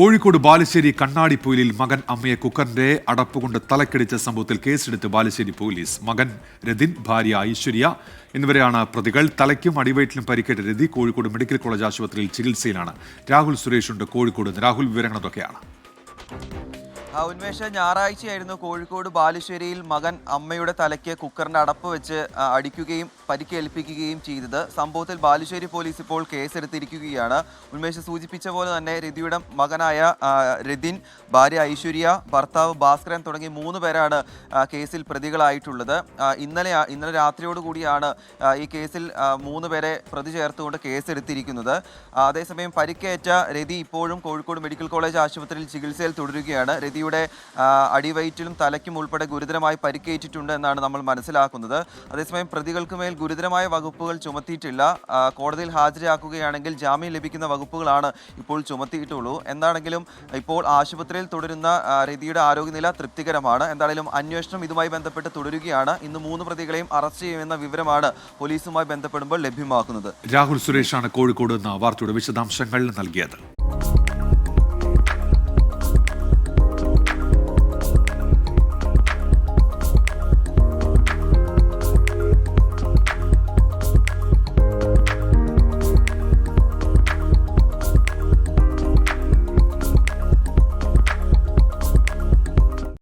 കോഴിക്കോട് ബാലുശ്ശേരി കണ്ണാടിപ്പൊയിലിൽ മകൻ അമ്മയെ കുക്കറിന്റെ അടപ്പുകൊണ്ട് തലക്കടിച്ച സംഭവത്തിൽ കേസെടുത്ത് ബാലുശ്ശേരി പോലീസ്. മകൻ രതിൻ ഭാര്യ ഐശ്വര്യ എന്നിവരെയാണ് പ്രതികൾ. തലയ്ക്കും അടിവയറ്റിലും പരിക്കേറ്റ രതി കോഴിക്കോട് മെഡിക്കൽ കോളേജ് ആശുപത്രിയിൽ ചികിത്സയിലാണ്. രാഹുൽ സുരേഷ് ഉണ്ട് കോഴിക്കോട്. രാഹുൽ വിവരങ്ങൾ ഉന്മേഷ ഞായറാഴ്ചയായിരുന്നു കോഴിക്കോട് ബാലുശ്ശേരിയിൽ മകൻ അമ്മയുടെ തലയ്ക്ക് കുക്കറിന്റെ അടപ്പ് വെച്ച് അടിക്കുകയും പരിക്കേൽപ്പിക്കുകയും ചെയ്തത്. സംഭവത്തിൽ ബാലുശ്ശേരി പോലീസ് ഇപ്പോൾ കേസെടുത്തിരിക്കുകയാണ്. ഉന്മേഷ് സൂചിപ്പിച്ച പോലെ തന്നെ രതിയുടെ മകനായ രതിൻ ഭാര്യ ഐശ്വര്യ ഭർത്താവ് ഭാസ്കരൻ തുടങ്ങി മൂന്ന് പേരാണ് കേസിൽ പ്രതികളായിട്ടുള്ളത്. ഇന്നലെ ഇന്നലെ രാത്രിയോടുകൂടിയാണ് ഈ കേസിൽ മൂന്ന് പേരെ പ്രതി ചേർത്തുകൊണ്ട് കേസെടുത്തിരിക്കുന്നത്. അതേസമയം പരിക്കേറ്റ രതി ഇപ്പോഴും കോഴിക്കോട് മെഡിക്കൽ കോളേജ് ആശുപത്രിയിൽ ചികിത്സയിൽ തുടരുകയാണ്. രതിയുടെ ആ, അടിവയറ്റിലും തലയ്ക്കും ഉൾപ്പെടെ ഗുരുതരമായി പരിക്കേറ്റിട്ടുണ്ട് എന്നാണ് നമ്മൾ മനസ്സിലാക്കുന്നത്. അതേസമയം പ്രതികൾക്ക് മേൽ ഗുരുതരമായ വകുപ്പുകൾ ചുമത്തിയിട്ടില്ല. കോടതിയിൽ ഹാജരാക്കുകയാണെങ്കിൽ ജാമ്യം ലഭിക്കുന്ന വകുപ്പുകളാണ് ഇപ്പോൾ ചുമത്തിയിട്ടുള്ളൂ. എന്താണെങ്കിലും ഇപ്പോൾ ആശുപത്രിയിൽ തുടരുന്ന രതിയുടെ ആരോഗ്യനില തൃപ്തികരമാണ്. എന്താണെങ്കിലും അന്വേഷണം ഇതുമായി ബന്ധപ്പെട്ട് തുടരുകയാണ്. ഇന്ന് മൂന്ന് പ്രതികളെയും അറസ്റ്റ് ചെയ്യുമെന്ന വിവരമാണ് പോലീസുമായി ബന്ധപ്പെടുമ്പോൾ ലഭ്യമാക്കുന്നത്. രാഹുൽ സുരേഷാണ് കോഴിക്കോട് വാർത്തയുടെ വിശദാംശങ്ങൾ നൽകിയത്.